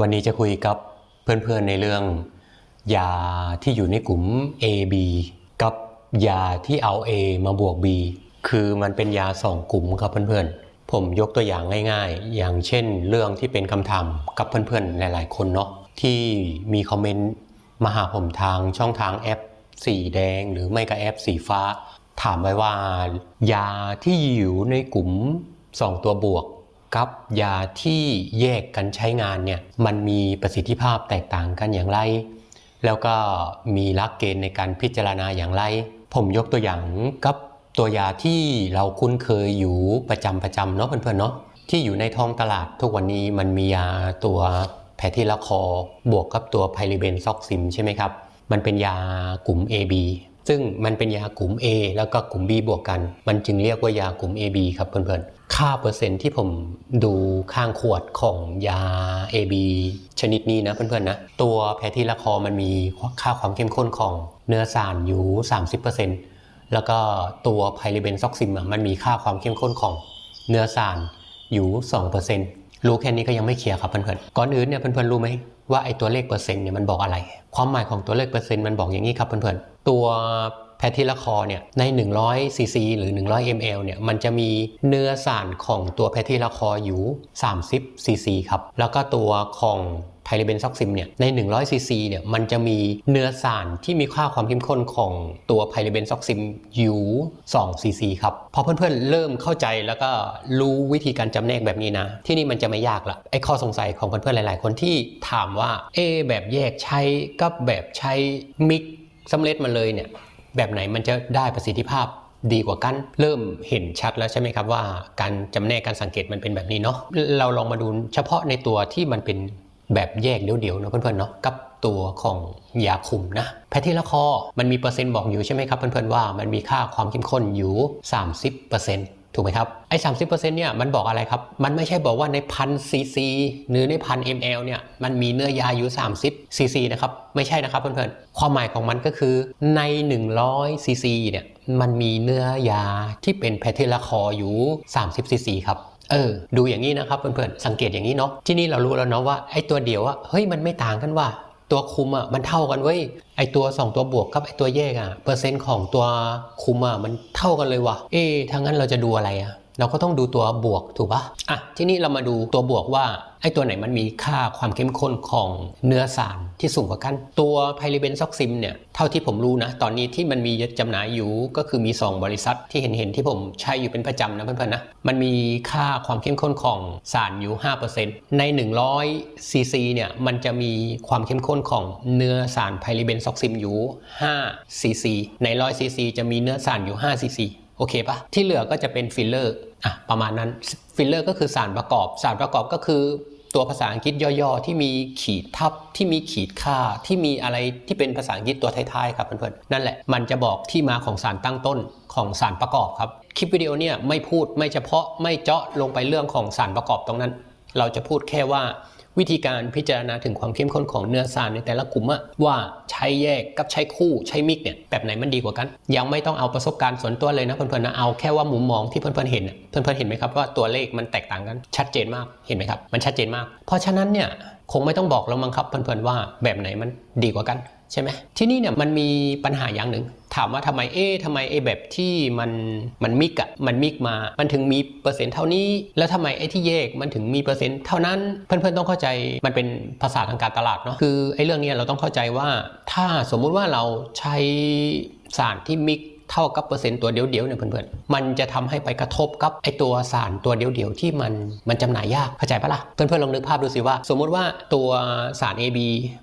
วันนี้จะคุยกับเพื่อนๆในเรื่อง ยาที่อยู่ในกลุ่ม A B กับยาที่เอา A มาบวก B คือมันเป็นยาสองกลุ่มครับเพื่อนๆ ผมยกตัวอย่างง่ายๆ อย่างเช่นเรื่องที่เป็นคำถามกับเพื่อนๆหลายๆคนเนาะที่มีคอมเมนต์มาหาผมทางช่องทางแอปสีแดงหรือไม่ก็แอปสีฟ้า ถามไว้ว่า ยาที่อยู่ในกลุ่ม 2 ตัวบวก กับยาที่แยกกันใช้งานเนี่ยมันมีประสิทธิภาพแตกต่างกันอย่างไร แล้วก็มีหลักเกณฑ์ในการพิจารณาอย่างไร ผมยกตัวอย่างกับตัวยาที่เราคุ้นเคยอยู่ประจำประจำเนาะเพื่อนๆเนาะที่อยู่ในท้องตลาดทุกวันนี้มันมียาตัวแพทิลคอร์บวกกับตัวไพลิเบนซอกซิมใช่ไหมครับ มันเป็นยากลุ่ม AB ซึ่งมันเป็นยากลุ่ม A แล้วก็กลุ่ม B บวกกัน มันจึงเรียกว่ายากลุ่ม AB ครับเพื่อนๆ ค่าเปอร์เซ็นต์ที่ผมดูข้างขวดของยา AB ชนิดนี้นะเพื่อนๆนะ ตัวแพทิลาคอร์มันมีค่าความเข้มข้นของเนื้อสารอยู่ 30%แล้วก็ตัวไพลิเบนซอกซิมมันมีค่าความเข้มข้นของเนื้อสารอยู่ 2%รู้แค่นี้ก็ยังไม่เคลียร์ครับเพื่อนๆ ก่อนอื่นเนี่ยเพื่อนๆรู้ไหมว่าไอ้ตัวเลขเปอร์เซ็นต์เนี่ยมันบอกอะไร ความหมายของตัวเลขเปอร์เซ็นต์มันบอกอย่างนี้ครับเพื่อนๆ ตัวแพทิลคอร์เนี่ยใน 100ซีซีหรือ 100 ml เนี่ยมันจะมีเนื้อสารของตัวแพทิลคอร์อยู่ 30ซีซีครับ แล้วก็ตัวของไพลิเบนซอกซิมเนี่ยใน 100 ซีซีเนี่ยมันจะมีเนื้อสารที่มีค่าความเข้มข้นของตัวไพลิเบนซอกซิมอยู่2ซีซีครับ พอเพื่อนๆเริ่มเข้าใจแล้วก็รู้วิธีการจำแนกแบบนี้นะ ที่นี่มันจะไม่ยากละไอ้ข้อสงสัยของเพื่อนๆหลายๆ คนที่ถามว่าเอแบบแยกใช้กับแบบใช้มิก สำเร็จมาเลยเนี่ยแบบไหนมันจะได้ประสิทธิภาพดีกว่ากัน เริ่มเห็นชัดแล้วใช่ไหมครับว่า การจำแนกการสังเกตมันเป็นแบบนี้เนาะเราลองมาดูเฉพาะในตัวที่มันเป็นแบบแยกเดี่ยวๆเนาะเพื่อนๆเนาะกับตัวของยาคุมนะแพทที่ละคอมันมีเปอร์เซ็นต์บอกอยู่ใช่ไหมครับเพื่อนๆว่ามันมีค่าความเข้มข้นอยู่ 30% ถูกไหมครับไอ้สามสิบเปอร์เซ็นต์เนี่ยมันบอกอะไรครับ มันไม่ใช่บอกว่าในพันซีซีหรือในพัน ml เนี่ยมันมีเนื้อยาอยู่30ซีซีนะครับ ไม่ใช่นะครับเพื่อนๆ ความหมายของมันก็คือใน100ซีซีเนี่ยมันมีเนื้อยาที่เป็นแพทิลาคออยู่30ซีซีครับเออ ดูอย่างนี้นะครับเพื่อนๆ สังเกตอย่างนี้เนาะ ที่นี่เรารู้แล้วเนาะว่าไอ้ตัวเดียวอะเฮ้ยมันไม่ต่างกันว่า ตัวคุมอะมันเท่ากันเว้ยไอตัว 2 ตัวบวกกับไอตัวแยกอะเปอร์เซ็นต์ของตัวคุมอะมันเท่ากันเลยว่ะเอ๊ะถ้งนั้นเราจะดูอะไรอะเราก็ต้องดูตัวบวกถูกปะอะที่นี้เรามาดูตัวบวกว่า ไอตัวไหนมันมีค่าความเข้มข้นของเนื้อสารที่สูงกว่ากัน ตัวไพลิเบนซอกซิมเนี่ยเท่าที่ผมรู้นะ ตอนนี้ที่มันมีจำหน่ายอยู่ก็คือมี 2 บริษัทที่เห็นเห็นๆที่ผมใช้อยู่เป็นประจำนะเพื่อนๆนะ มันมีค่าความเข้มข้นของสารอยู่ 5%ใน 100ซีซีเนี่ยมันจะมีความเข้มข้นของเนื้อสารไพลิเบนซอกซิมอยู่5ซีซีใน100ซีซีจะมีเนื้อสารอยู่5ซีซีโอเคปะที่เหลือก็จะเป็นฟิลเลอร์อะประมาณนั้นฟิลเลอร์ก็คือสารประกอบสารประกอบก็คือ ตัวภาษาอังกฤษย่อๆ ที่มีขีดทับที่มีขีดค่าที่มีอะไรที่เป็นภาษาอังกฤษตัวท้ายๆครับเพื่อนๆนั่นแหละมันจะบอกที่มาของสารตั้งต้นของสารประกอบครับคลิปวิดีโอเนี่ยไม่พูดไม่เฉพาะไม่เจาะลงไปเรื่องของสารประกอบตรงนั้น เราจะพูดแค่ว่า วิธีการพิจารณาถึงความเข้มข้นของเนื้อสารในแต่ละกลุ่มว่าใช้แยกกับใช้คู่ใช้มิกเนี่ยแบบไหนมันดีกว่ากัน ยังไม่ต้องเอาประสบการณ์ส่วนตัวเลยนะเพื่อนๆนะเอาแค่ว่ามุมมองที่เพื่อนๆเห็นเพื่อนๆเห็นไหมครับว่าตัวเลขมันแตกต่างกันชัดเจนมากเห็นไหมครับมันชัดเจนมาก เพราะฉะนั้นเนี่ยคงไม่ต้องบอกแล้วมั้งครับเพื่อนๆว่าแบบไหนมันดีกว่ากัน ใช่ไหมที่นี่เนี่ยมันมีปัญหาอย่างหนึ่งถามว่าทำไมเอ๊ะทำไมไอ้แบบที่มันมันมิกอะมันมิกมา มันถึงมีเปอร์เซ็นต์เท่านี้ แล้วทำไมไอ้ที่แยกมันถึงมีเปอร์เซ็นต์เท่านั้น เพื่อนๆต้องเข้าใจมันเป็นภาษาทางการตลาดเนาะคือไอ้เรื่องนี้เราต้องเข้าใจว่าถ้าสมมุติว่าเราใช้สารที่มิก เท่ากับเปอร์เซ็นต์ตัวเดียวๆเนี่ยเพื่อนๆ มันจะทำให้ไปกระทบกับไอตัวสารตัวเดียวๆที่มันมันจำหน่ายยากเข้าใจปะล่ะเพื่อนๆลองนึกภาพดูสิว่า สมมุติว่าตัวสาร AB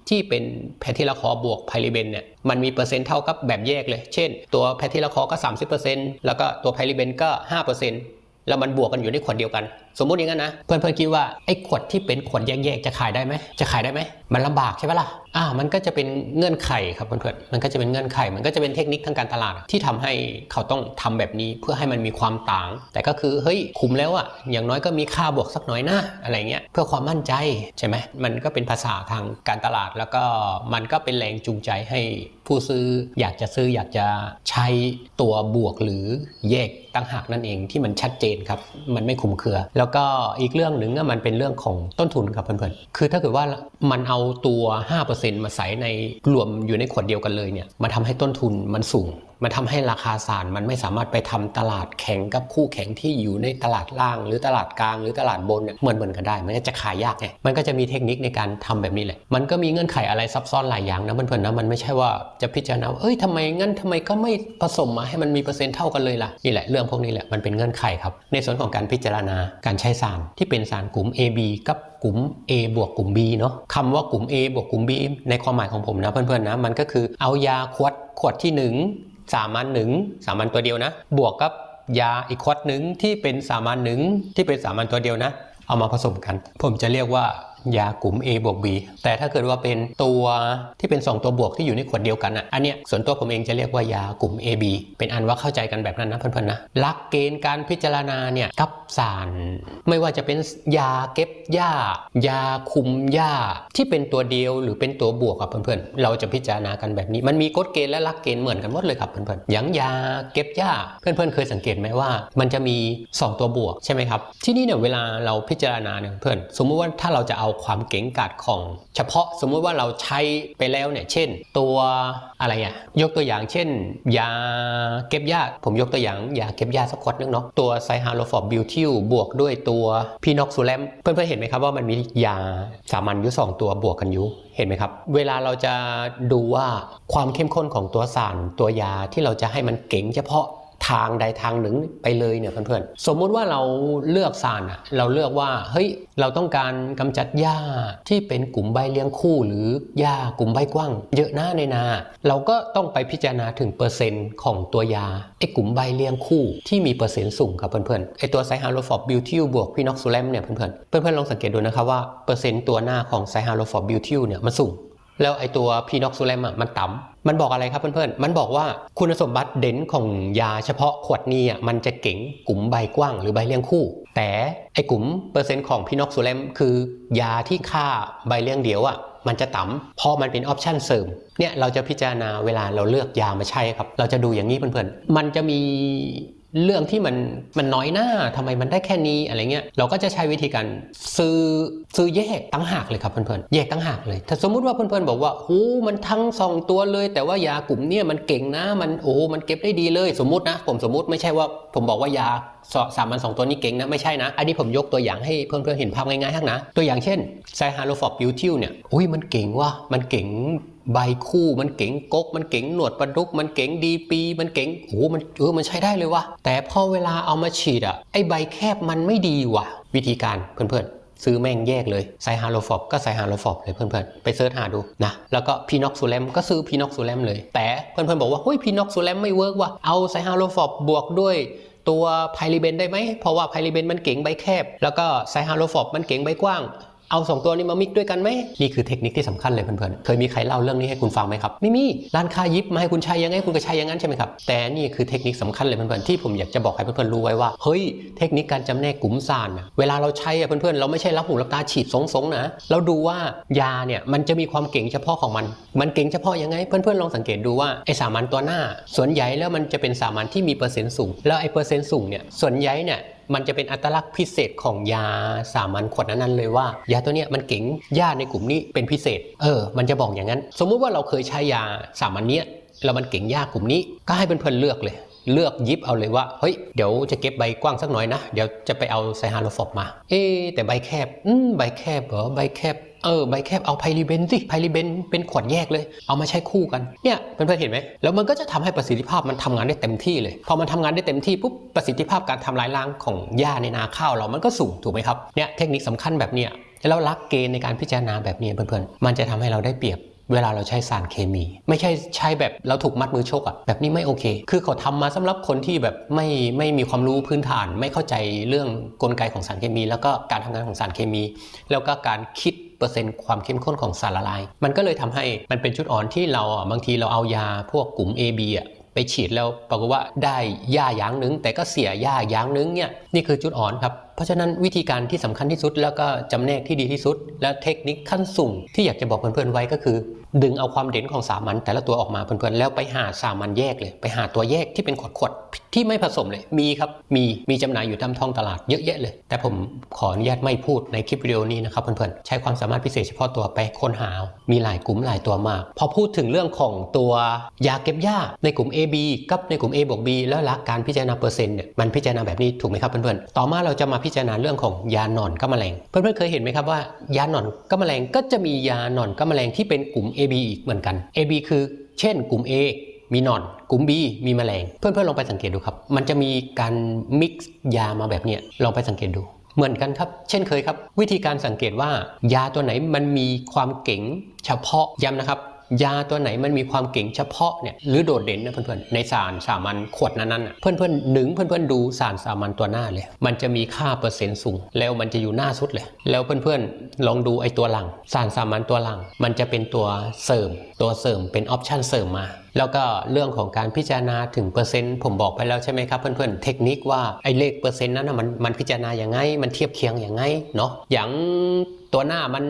ที่เป็นแพทิลาคอร์บวกไพลิเบนเนี่ยมันมีเปอร์เซ็นต์เท่ากับแบบแยกเลย เช่น ตัวแพทิลาคอร์ก็ 30%แล้วก็ตัวไพลิเบนก็ 5% แล้วมันบวกกันอยู่ในขวดเดียวกัน สมมุติอย่างนั้นนะ เพื่อนๆคิดว่าไอ้ขวดที่เป็นขวดแยกๆจะขายได้ไหมจะขายได้ไหมมันลำบากใช่ปะล่ะอ่ามันก็จะเป็นเงื่อนไขครับเพื่อนๆมันก็จะเป็นเงื่อนไข มันก็จะเป็นเทคนิคทางการตลาด ที่ทำให้เขาต้องทำแบบนี้เพื่อให้มันมีความต่าง แต่ก็คือเฮ้ยคุ้มแล้วอะอย่างน้อยก็มีค่าบวกสักหน่อยนะอะไรเงี้ยเพื่อความมั่นใจใช่ไหมมันก็เป็นภาษาทางการตลาด แล้วก็มันก็เป็นแรงจูงใจให้ผู้ซื้ออยากจะซื้ออยากจะใช้ตัวบวกหรือแยก ต่างหากนั่นเองที่มันชัดเจนครับ มันไม่คลุมเครือ แล้วก็อีกเรื่องหนึ่งก็มันเป็นเรื่องของต้นทุนครับเพื่อนๆ คือถ้าเกิดว่ามันเอาตัว 5%มาใส่ในรวมอยู่ในขวดเดียวกันเลยเนี่ยมันทำให้ต้นทุนมันสูง มันทำให้ราคาสารมันไม่สามารถไปทำตลาดแข่งกับคู่แข่งที่อยู่ในตลาดล่าง หรือตลาดกลางหรือตลาดบนเนี่ยเหมือนเหมือนกันได้ มันก็จะขายยากไงมันก็จะมีเทคนิคในการทำแบบนี้แหละมันก็มีเงื่อนไขอะไรซับซ้อนหลายอย่างนะเพื่อนๆนะมันไม่ใช่ว่าจะพิจารณาว่าเอ้ยทำไมงั้นทำไมก็ไม่ผสมมาให้มันมีเปอร์เซ็นต์เท่ากันเลยล่ะนี่แหละเรื่องพวกนี้แหละมันเป็นเงื่อนไขครับในส่วนของการพิจารณาการใช้สารที่เป็นสารกลุ่ม AB กับกลุ่ม A บวกกลุ่ม B เนาะคำว่ากลุ่ม A บวกกลุ่ม B ในความหมายของผมนะเพื่อนๆนะมันก็คือเอายาขวดขวดที่หนึ่ง สามัญหนึ่งสามัญตัวเดียวนะ บวกกับยาอีกขวดหนึ่งที่เป็นสามัญหนึ่งที่เป็นสามัญตัวเดียวนะ เอามาผสมกัน ผมจะเรียกว่า ยากลุ่ม A บวก B แต่ถ้าเกิดว่าเป็นตัวที่เป็น 2 ตัวบวกที่อยู่ในขวดเดียวกันอะอันเนี้ยส่วนตัวผมเองจะเรียกว่ายากลุ่ม AB เป็นอันว่าเข้าใจกันแบบนั้นนะเพื่อนๆนะหลักเกณฑ์การพิจารณาเนี่ยกับสารไม่ว่าจะเป็นยาเก็บหญ้ายาคุมหญ้าที่เป็นตัวเดียวหรือเป็นตัวบวกครับเพื่อนๆ เราจะพิจารณากันแบบนี้ มันมีกฎเกณฑ์และหลักเกณฑ์เหมือนกันหมดเลยครับเพื่อนๆอย่างยาเก็บหญ้าเพื่อนๆเคยสังเกตไหมว่า มันจะมี 2 ตัวบวกใช่ไหมครับที่นี่เนี่ยเวลาเราพิจารณาเนี่ยเพื่อนสมมุติว่าถ้าเราจะเอาความเก๋งกาจของ เฉพาะสมมุติว่าเราใช้ไปแล้วเนี่ยเช่น ตัวอะไรอะยกตัวอย่างเช่น ยาเก็บหญ้าผมยกตัวอย่างยาเก็บหญ้าสักขวดนึงเนาะตัวไซฮาโลฟอร์บิวทิลบวกด้วยตัวพีนอกซูแลมเพื่อนๆเห็นไหมครับว่ามันมียาสามัญอยู่สองตัวบวกกันอยู่เห็นไหมครับ เวลาเราจะดูว่าความเข้มข้นของตัวสารตัวยาที่เราจะให้มันเก๋งเฉพาะ ทางใดทางหนึ่งไปเลยเนี่ยเพื่อนๆ สมมุติว่าเราเลือกสารอะเราเลือกว่าเฮ้ยเราต้องการกำจัดหญ้าที่เป็นกลุ่มใบเลี้ยงคู่ หรือหญ้ากลุ่มใบกว้าง เยอะหน้าในนา เราก็ต้องไปพิจารณาถึงเปอร์เซ็นต์ของตัวยาไอ้กลุ่มใบเลี้ยงคู่ที่มีเปอร์เซ็นต์สูงครับเพื่อนๆไอ้ตัวไซฮาโลฟอร์บิวทิลบวกพีนอกซูแลมเนี่ยเพื่อนๆเพื่อนๆลองสังเกตดูนะครับว่าเปอร์เซ็นต์ตัวหน้าของไซฮาโลฟอร์บิวทิลเนี่ยมันสูง แล้วไอตัวพีนอกซูแลมอะมันต่ำมันบอกอะไรครับเพื่อนๆ มันบอกว่าคุณสมบัติเด่นของยาเฉพาะขวดนี้อะมันจะเก๋งกลุ่มใบกว้างหรือใบเลี้ยงคู่ แต่ไอกลุ่มเปอร์เซ็นต์ของพีนอกซูแลมคือยาที่ฆ่าใบเลี้ยงเดียวอะมันจะต่ำเพราะมันเป็นออปชันเสริมเนี่ยเราจะพิจารณาเวลาเราเลือกยามาใช้ครับ เราจะดูอย่างนี้เพื่อนๆ มันจะมี เรื่องที่มันมันน้อยหน้าทำไมมันได้แค่นี้อะไรเงี้ยเราก็จะใช้วิธีการซื้อซื้อแยกตั้งหากเลยครับเพื่อนๆแยกตั้งหากเลย ถ้าสมมุติว่าเพื่อนๆบอกว่าโอ้มันทั้งสองตัวเลย แต่ว่ายากลุ่มเนี้ยมันเก่งนะมันโอ้มันเก็บได้ดีเลย สมมตินะผมสมมติไม่ใช่ว่าผมบอกว่ายาสามอันสองตัวนี้เก่งนะไม่ใช่นะ อันนี้ผมยกตัวอย่างให้เพื่อนๆเห็นภาพง่ายๆทั้งนะ ตัวอย่างเช่นไซฮาโลฟอร์บิวทิลเนี่ยอุ้ยมันเก่งว่ะมันเก่ง ใบคู่มันเก๋งกกมันเก๋งหนวดปลาดุก มันเก๋งดีปี มันเก๋งโอ้โหมันเออมันใช้ได้เลยว่ะแต่พอเวลาเอามาฉีดอะไอใบแคบมันไม่ดีว่ะวิธีการเพื่อนๆ ซื้อแม่งแยกเลยไซฮาโลฟอบก็ไซฮาโลฟอบเลยเพื่อนๆ ไปเสิร์ชหาดูนะแล้วก็พีน็อกซูแลมก็ซื้อพีน็อกซูแลมเลย แต่เพื่อนๆบอกว่าเฮ้ยพีน็อกซูแลมไม่เวิร์กว่ะเอาไซฮาโลฟอบบวกด้วยตัวไพลิเบนได้ไหมเพราะว่าไพลิเบนมันเก๋งใบแคบ แล้วก็ไซฮาโลฟอบมันเก๋งใบกว้าง เอาสองตัวนี้มามิกด้วยกันไหมนี่คือเทคนิคที่สำคัญเลยเพื่อนๆ เคยมีใครเล่าเรื่องนี้ให้คุณฟังไหมครับ ไม่มี ร้านค้ายิบมาให้คุณใช้ยังไงคุณก็ใช้อย่างนั้นใช่ไหมครับ แต่นี่คือเทคนิคสำคัญเลยเพื่อนๆ ที่ผมอยากจะบอกให้เพื่อนๆรู้ไว้ว่า เฮ้ย เทคนิคการจำแนกกลุ่มสารนะเวลาเราใช้อะเพื่อนๆ เราไม่ใช่รับหูรับตาฉีดสงๆนะ เราดูว่ายาเนี่ยมันจะมีความเก่งเฉพาะของมัน มันเก่งเฉพาะยังไง เพื่อนๆ ลองสังเกตดูว่าไอสามัญตัวหน้า ส่วนใหญ่แล้วมันจะเป็นสามัญที่มีเปอร์เซ็นต์สูง แล้วไอเปอร์เซ็นต์สูงเนี่ยส่วนใหญ่เนี่ย มันจะเป็นอัตลักษณ์พิเศษของยาสามัญขวดนั้นๆเลยว่า ยาตัวเนี้ยมันเก่งยาในกลุ่มนี้เป็นพิเศษ เออ มันจะบอกอย่างนั้น สมมุติว่าเราเคยใช้ยาสามัญเนี้ยแล้วมันเก่งยากลุ่มนี้ก็ให้เพื่อนๆเลือกเลย เลือกยิบเอาเลยว่าเฮ้ยเดี๋ยวจะเก็บใบกว้างสักหน่อยนะ เดี๋ยวจะไปเอาไซฮาโลฟอบมา เอ๊แต่ใบแคบ อืมใบแคบเหรอใบแคบ เออใบแคบเอาไพลิเบนสิไพลิเบนเป็นขวดแยกเลย เอามาใช้คู่กันเนี่ยเพื่อนๆเห็นไหมแล้วมันก็จะทำให้ประสิทธิภาพมันทำงานได้เต็มที่เลย พอมันทำงานได้เต็มที่ปุ๊บประสิทธิภาพการทำลายล้างของหญ้าในนาข้าวเรามันก็สูงถูกไหมครับเนี่ยเทคนิคสำคัญแบบเนี้ยแล้วหลักเกณฑ์ในการพิจารณาแบบนี้เพื่อนๆมันจะทำให้เราได้เปรียบเวลาเราใช้สารเคมี ไม่ใช่ใช้แบบเราถูกมัดมือชกอะแบบนี้ไม่โอเค คือเขาทำมาสำหรับคนที่แบบไม่ไม่มีความรู้พื้นฐาน ไม่เข้าใจเรื่องกลไกของสารเคมี แล้วก็การทำงานของสารเคมี แล้วก็การคิด เปอร์เซ็นต์ความเข้มข้นของสารละลาย มันก็เลยทำให้มันเป็นจุดอ่อนที่เราบางทีเราเอายาพวกกลุ่ม AB อะไปฉีดแล้วปรากฏว่าได้ยาอย่างนึง แต่ก็เสียยาอย่างนึงเนี่ยนี่คือจุดอ่อนครับ เพราะฉะนั้นวิธีการที่สำคัญที่สุด แล้วก็จำแนกที่ดีที่สุด และเทคนิคขั้นสูงที่อยากจะบอกเพื่อนๆไว้ก็คือ ดึงเอาความเด่นของสามัญแต่ละตัวออกมาเพื่อนๆแล้วไปหาสามัญแยกเลย ไปหาตัวแยกที่เป็นขวดๆที่ไม่ผสมเลยมีครับมีมีจำหน่ายอยู่ตามท้องตลาดเยอะแยะเลย แต่ผมขออนุญาตไม่พูดในคลิปวิดีโอนี้นะครับเพื่อนๆใช้ความสามารถพิเศษเฉพาะตัวไปค้นหาเอามีหลายกลุ่มหลายตัวมากพอพูดถึงเรื่องของตัวยาเก็บหญ้าในกลุ่ม AB กับในกลุ่ม A บวก B แล้วหลักการพิจารณาเปอร์เซ็นต์เนี่ยมันพิจารณาแบบนี้ถูกไหมครับเพื่อนๆต่อมาเราจะมาพิจารณาเรื่องของยาหนอนกับแมลง เพื่อนๆเคยเห็นไหมครับว่ายาหนอนกับแมลงก็จะมียาหนอนกับแมลงที่เป็นกลุ่ม AB อีกเหมือนกัน AB คือ เช่น กลุ่ม A มีหนอน กลุ่ม B มีแมลง เพื่อนๆลองไปสังเกตดูครับ มันจะมีการมิกซ์ยามาแบบเนี้ยลองไปสังเกตดูเหมือนกันครับ เช่นเคยครับ วิธีการสังเกตว่ายาตัวไหนมันมีความเก๋งเฉพาะย้ำนะครับ ยาตัวไหนมันมีความเก่งเฉพาะเนี่ยหรือโดดเด่นนะเพื่อนๆในสารสามัญขวดนั้นๆน่ะเพื่อนๆหนึ่งเพื่อนๆดูสารสามัญตัวหน้าเลย มันจะมีค่าเปอร์เซ็นต์สูง แล้วมันจะอยู่หน้าสุดเลย แล้วเพื่อนๆลองดูไอ้ตัวหลัง สารสามัญตัวหลัง มันจะเป็นตัวเสริม ตัวเสริมเป็นออปชันเสริมมา แล้วก็เรื่องของการพิจารณาถึงเปอร์เซ็นต์ผมบอกไปแล้วใช่ไหมครับเพื่อนๆเทคนิคว่าไอ้เลขเปอร์เซ็นต์นั้นมันมันพิจารณาอย่างไง มันเทียบเคียงอย่างไงเนาะอย่างตัวหน้ามัน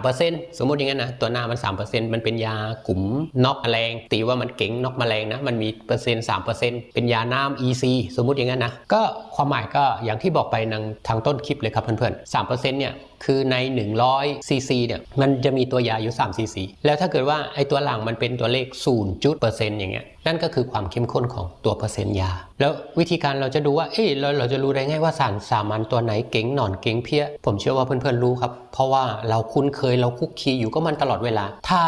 3%สมมติอย่างนั้นนะตัวหน้ามัน 3%มันเป็นยากลุ่มน็อกแมลง ตีว่ามันเก่งน็อกแมลงนะมันมีเปอร์เซ็นต์3%เป็นยาน้ำ EC สมมติอย่างนั้นนะก็ความหมายก็อย่างที่บอกไปทางทางต้นคลิปเลยครับเพื่อนๆ3%เนี่ย คือใน 100ซีซีเนี่ยมันจะมีตัวยาอยู่3ซีซีแล้วถ้าเกิดว่าไอ้ตัวหลังมันเป็นตัวเลข0จุดเปอร์เซ็นต์อย่างเงี้ยนั่นก็คือความเข้มข้นของตัวเปอร์เซ็นต์ยา แล้ววิธีการเราจะดูว่าเอ้ยเราเราจะรู้ได้ไงว่าสารสามัญตัวไหนเก๋งหนอนเก๋งเพี้ยผมเชื่อว่าเพื่อนๆรู้ครับ เพราะว่าเราคุ้นเคยเราคุกคีอยู่ก็มันตลอดเวลา ถ้า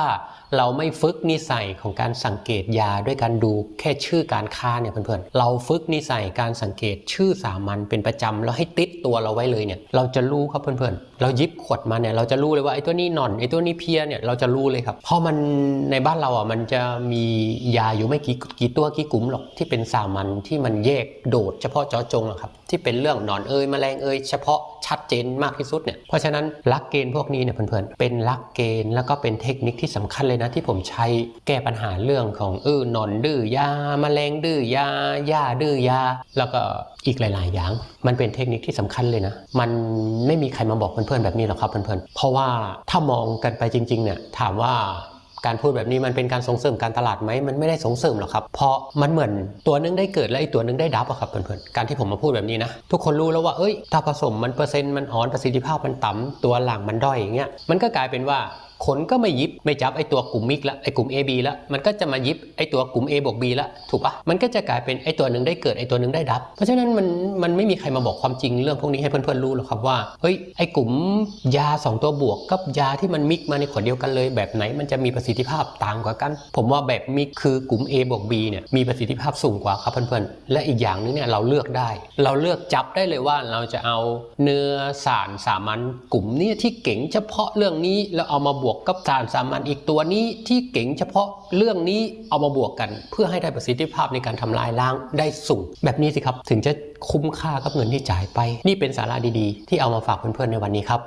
เราไม่ฝึกนิสัยของการสังเกตยาด้วยการดูแค่ชื่อการค้าเนี่ยเพื่อนๆ เราฝึกนิสัยการสังเกตชื่อสามัญเป็นประจำแล้วให้ติดตัวเราไว้เลยเนี่ยเราจะรู้ครับเพื่อนๆ เรายิบขวดมาเนี่ยเราจะรู้เลยว่าไอ้ตัวนี้หนอนไอ้ตัวนี้เพียเนี่ยเราจะรู้เลยครับเพราะมันในบ้านเราอะมันจะมียาอยู่ไม่กี่กี่ตัวกี่กลุ่มหรอกที่เป็นสามัญที่มันแยกโดดเฉพาะเจาะจงอะครับที่เป็นเรื่องหนอนเอ่ยแมลงเอ่ยเฉพาะชัดเจนมากที่สุดเนี่ยเพราะฉะนั้นลักเกณฑ์พวกนี้เนี่ยเพื่อนๆเป็นลักเกณฑ์แล้วก็เป็นเทคนิคที่สำคัญเลยนะ ที่ผมใช้แก้ปัญหาเรื่องของเออหนอนดื้อยาแมลงดื้อยาหญ้าดื้อยา แล้วก็อีกหลาย ๆ อย่าง มันเป็นเทคนิคที่สำคัญเลยนะ มันไม่มีใครมาบอกเพื่อนๆแบบนี้หรอกครับเพื่อนๆเพราะว่าถ้ามองกันไปจริง ๆ เนี่ยถามว่าการพูดแบบนี้มันเป็นการส่งเสริมการตลาดไหมมันไม่ได้ส่งเสริมหรอกครับ เพราะมันเหมือนตัวนึงได้เกิดและอีกตัวนึงได้ดับอะครับเพื่อนๆการที่ผมมาพูดแบบนี้นะทุกคนรู้แล้วว่าเอ้ยถ้าผสมมันเปอร์เซ็นต์มันอ่อนประสิทธิภาพมันต่ำตัวหลังมันด้อยอย่างเงี้ยมันก็กลายเป็นว่าคนก็ไม่ยิบไม่จับไอตัวกลุ่มมิกละไอกลุ่ม AB ละมันก็จะมายิบไอตัวกลุ่ม A บวก B ละถูกปะมันก็จะกลายเป็นไอตัวหนึ่งได้เกิดไอตัวหนึ่งได้ดับ เพราะฉะนั้นมันมันไม่มีใครมาบอกความจริงเรื่องพวกนี้ให้เพื่อนๆรู้หรอกครับว่าเฮ้ยไอกลุ่มยาสองตัวบวกกับยาที่มันมิกมาในขวดเดียวกันเลยแบบไหนมันจะมีประสิทธิภาพต่างกว่ากัน ผมว่าแบบมิกคือกลุ่ม A บวก B เนี่ยมีประสิทธิภาพสูงกว่าครับเพื่อนๆและอีกอย่างหนึงเนี่ยเราเลือกได้ เราเลือกจับได้เลยว่าเราจะเอาเนื้อสารสามัญกลุ่มนี้ที่เก่งเฉพาะเรื่องนี้แล้วเอามาบวกกับสารสามัญอีกตัวนี้ที่เก่งเฉพาะเรื่องนี้เอามาบวกกัน เพื่อให้ได้ประสิทธิภาพในการทำลายล้างได้สูงแบบนี้สิครับ ถึงจะคุ้มค่ากับเงินที่จ่ายไป นี่เป็นสาระดีๆ ที่เอามาฝากเพื่อนๆในวันนี้ครับ